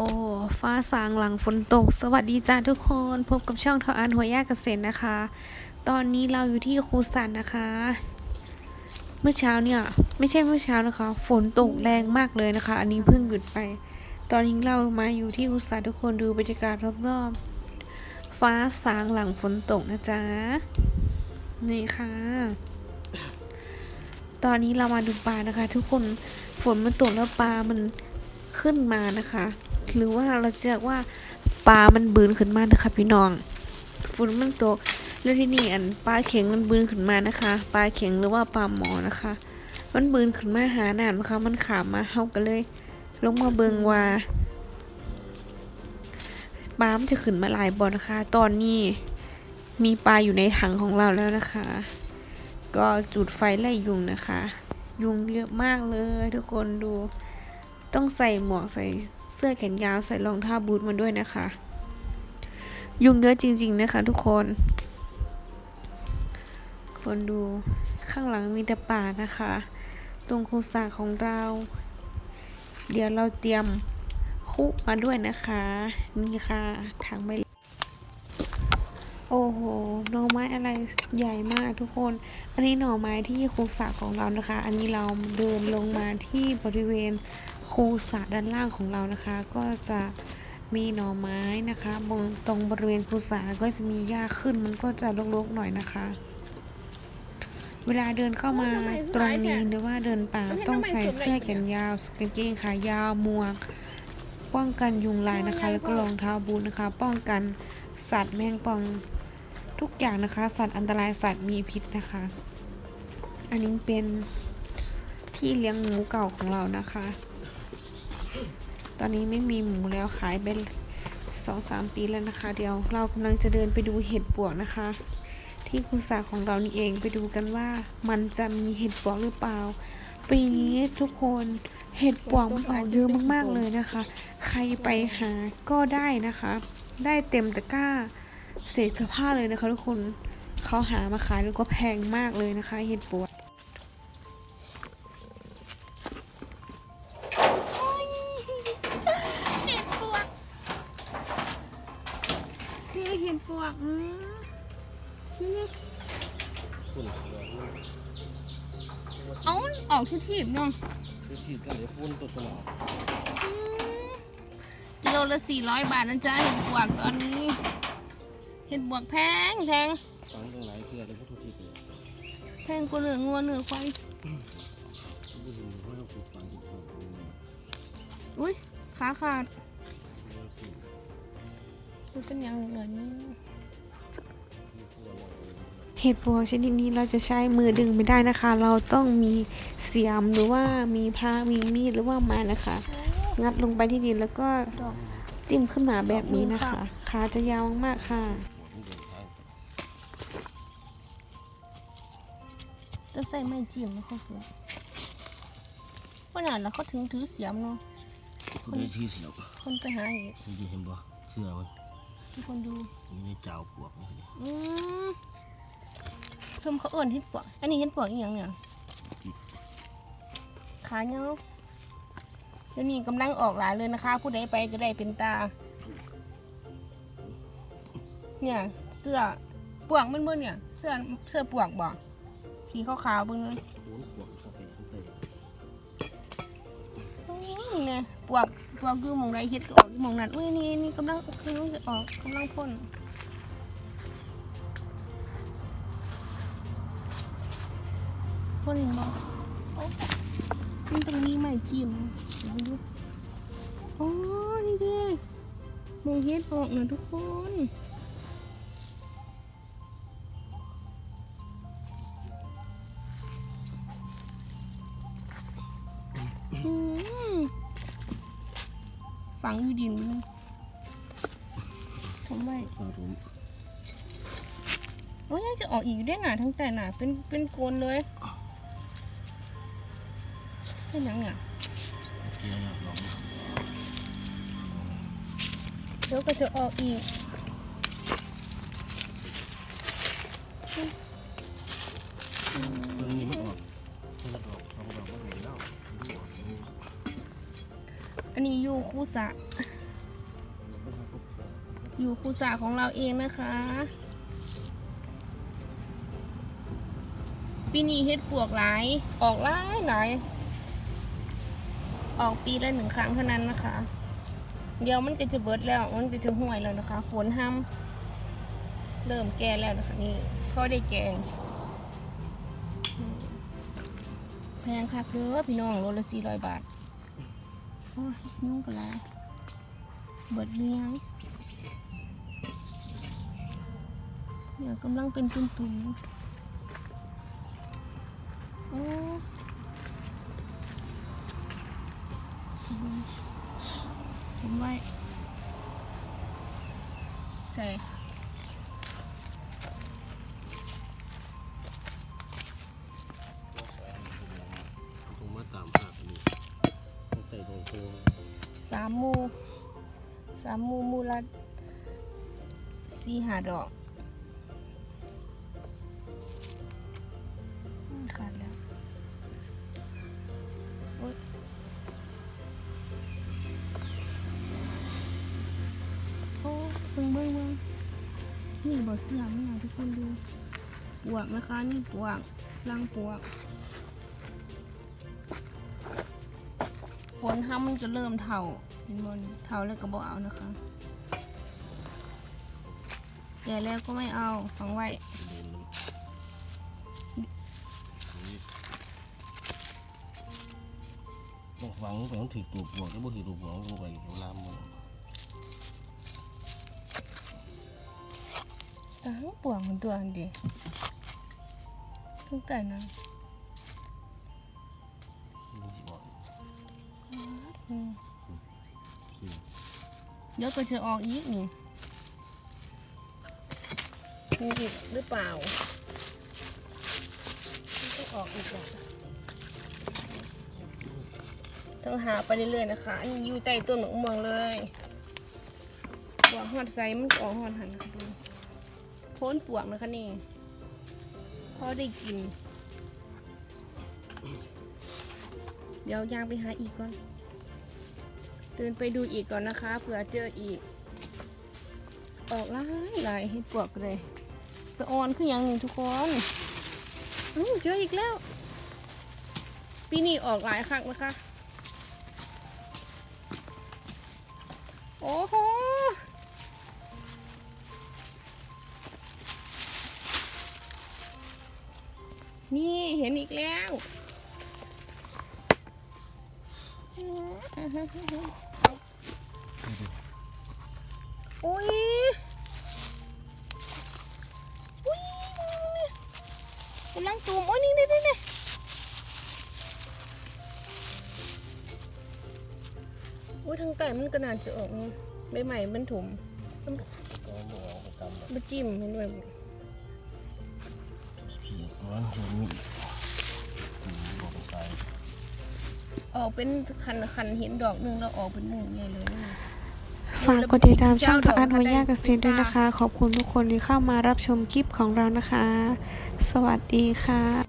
โอ้ฟ้าสางหลังฝนตก สวัสดีจ้าทุกคน พบกับช่องทออันหัวยาเกษตรนะคะ ตอนนี้เราอยู่ที่ครูสันนะคะ เมื่อเช้าเนี่ย ไม่ใช่เมื่อเช้านะคะ ฝนตกแรงมากเลยนะคะ อันนี้เพิ่งหยุดไป ตอนนี้เรามาอยู่ที่ครูสันทุกคนดูบรรยากาศรอบๆ ฟ้าสางหลังฝนตกนะจ๊ะ นี่ค่ะ ตอนนี้เรามาดูปลานะคะ ทุกคน ฝนมันตกแล้วปลามัน ขึ้นมานะคะ หรือว่าเราจะเรียกว่าปลามันบืนขึ้นมานะคะพี่น้องฝนมันตกแล้วที่นี่อันปลาเข็งมันบืนขึ้นมานะคะปลาเข็งหรือว่าปลาหมอนะคะ มันบืนขึ้นมาหาหนามนะคะ มันขามมาเฮากันเลย ลงมาเบิงว่าปลามันจะขึ้นมาหลายบ่อนะคะ ตอนนี้มีปลาอยู่ในถังของเราแล้วนะคะ ก็จุดไฟไล่ยุงนะคะ ยุงเยอะมากเลยทุกคนดู ต้องใส่หมวกใส่เสื้อแขนยาวใส่รองเท้าบูทมาด้วยนะคะ ยุงเยอะจริง ๆ นะคะทุกคน คนดูข้างหลังมีแต่ป่านะคะ ตรงคูสาของเรา เดี๋ยวเราเตรียมคุมาด้วยนะคะ นี่ค่ะถังใบโอ้โห หน่อไม้อะไรใหญ่มากทุกคน อันนี้หน่อไม้ที่คูสาของเรานะคะ อันนี้เราเดินลงมาที่บริเวณ คูสระด้านล่างของเรานะคะ ก็จะมีหน่อไม้นะคะบนตรงบริเวณคูสระก็จะมีหญ้าขึ้นมันก็จะรกๆหน่อยนะคะ เวลาเดินเข้ามาตรงนี้หรือว่าเดินป่าต้องใส่เสื้อแขนยาวกางเกงขายาวหมวกป้องกันยุงลายนะคะ แล้วก็รองเท้าบูทนะคะ ป้องกันสัตว์แมงป่องทุกอย่างนะคะ สัตว์อันตรายสัตว์มีพิษนะคะ อันนี้เป็นที่เลี้ยงหมูเก่าของเรานะคะ ตอนนี้ไม่มีหมูแล้วขายไปสองสามปีแล้วนะคะ เดี๋ยวเรากำลังจะเดินไปดูเห็ดปวกนะคะ ที่คุสาของเรานี่เองไปดูกันว่ามันจะมีเห็ดปวกหรือเปล่า ปีนี้ทุกคนเห็ดปวกมันออกเยอะมากๆเลยนะคะ ใครไปหาก็ได้นะคะ ได้เต็มตะกร้าเศษเสื้อผ้าเลยนะคะ ทุกคนเขาหามาขายแล้วก็แพงมากเลยนะคะ เห็ดปวก ปวกอืมนี่นี่เอาออกที่ถีบเนาะที่กันเดี๋ยวฟุ้นตัวตลอดอืมกิโลละสี่ร้อยบาทนะจ๊ะเห็ดปวกตอนนี้ เห็ดปวกแพงแพงฟังตรงไหนเพื่อเลยพุทธทิศเลยแพงกว่าเนื้องัวเนื้อควายผู้หญิงเขาต้องฝึกฟังอีกคนอุ้ยขาขาด มันเป็นอย่างเหนือนี่เห็ดปวกชนิดนี้เราจะใช้มือดึงไม่ได้นะคะ เราต้องมีเสียมหรือว่ามีผ้ามีมีดหรือว่าไม้นะคะ งัดลงไปที่ดินแล้วก็ดอกจิ้มขึ้นมาแบบนี้นะคะขาจะยาวมากๆค่ะต้องใส่ไม้จิ้มแล้วเขาเสียขนาดแล้วเขาถึงถือเสียมเนาะผู้ใดที่เสียวคนไปหาเห็ดคุณจะเห็นบ่เสื้อมัน ทุกคนดูมีในเจ้าปวกนี่อืมส้มเขาเอิ่นเห็ดปวก อันนี้เห็ดปวกอีกอย่างเนี่ยขาเนาะเดี๋ยวนี้กำลังออกหลายเลยนะคะ ผู้ใดไปก็ได้เป็นตา เนี่ย เสื้อปวกมันเบิ่เนี่ย เสื้อเสื้อปวกบ่สีขาวๆเบิ่งเลยโอ้ปวกเขาไปเขาไปนี่เนี่ยปวก ปวกอยู่หมองใดเฮ็ดก็ออกอยู่หมองนั้นอุ้ยนี่นี่กำลังกำลังจะออกกำลังพ่นพ่นเห็นบ่โอ้มันตรงนี้ไม่จิ้มเดี๋ยวดูโอ้นี่ดิมองเฮ็ดออกนะทุกคน ฝังอยู่ดินมันทำไมสาธุโอ้ยยังจะออกอีกอยู่ได้หนาทั้งแต่หนาเป็นเป็นโกนเลยเป็นหยังเนี่ยเสียแล้วลองเดี๋ยวก็จะออกอีก คู่สะอยู่คูสาของเราเองนะคะ ปีนี้เฮ็ดปวกหลาย ออกหลายหลายออกปีละหนึ่งครั้งเท่านั้นนะคะ เดี๋ยวมันก็จะเบิดแล้ว มันก็จะห่วยแล้วนะคะ ฝนห้ามเริ่มแก่แล้วนะคะนี่พอได้แกง แพงคักเด้อพี่น้องโลละสี่ร้อยบาท อ้ยยุ่งกันแล้วเบิดเลี้ยงเนี่ยกำลังเป็นตุ่มๆโอ้ผมไว้ใส่ สามมูสามมูมูละสี่หาดอกขาดแล้วโอ๊ยโอ้เบิ่งเบิ่งเบิ่งนี่บ่เสื่อมนะทุกคนดู ปวกนะคะ นี่ปวกรังปวก ฝนห้ามมันจะเริ่มเท่าเห็นบนเท่าแล้วก็บอกเอานะคะแก่แล้วก็ไม่เอาฝังไว้ต้องฝังไปต้องถือตัวปวกแล้วบ่ถือตัวปวกลงไปเวลามันแต่ห้างปวกมันตัวอันเดียวตั้งแต่นั้นมัน เดี๋ยวก็จะออกอีกนี่มีอีกหรือเปล่าก็ออกอีกแล้วต้องหาไปเรื่อยๆนะคะอันนี้อยู่ใต้ต้นหมกม่วงเลยปวกหอดไซมันออกหอดหันนะคะดูพ้นปวกนะคะนี่พอได้กิน เดี๋ยวยางไปหาอีกก่อน เดินไปดูอีกก่อนนะคะเผื่อเจออีก ออกหลายหลายให้ปวกเลยสะออนคืออย่างนี้ทุกคนอือเจออีกแล้ว ปีนี้ออกหลายครั้งนะคะ โอ้โหนี่เห็นอีกแล้วโอุ้ยอุ้ยกำลังตูมโอ้ยนี่นี่นี่นี่โอ้ยทางไก่มันก็น่าจะออกใบใหม่มันถุมก็บ่ออกไปตามแบบมันจิ้มเห็นไหมผีมันจะมีผีบออกเป็นคันคันเห็นดอกหนึ่งแล้วออกเป็นหมู่ใหญ่เลยนี่ ฝากกดติดตามช่องพระอันวายาเกษตรด้วยนะคะ ขอบคุณทุกคนที่เข้ามารับชมคลิปของเรานะคะ สวัสดีค่ะ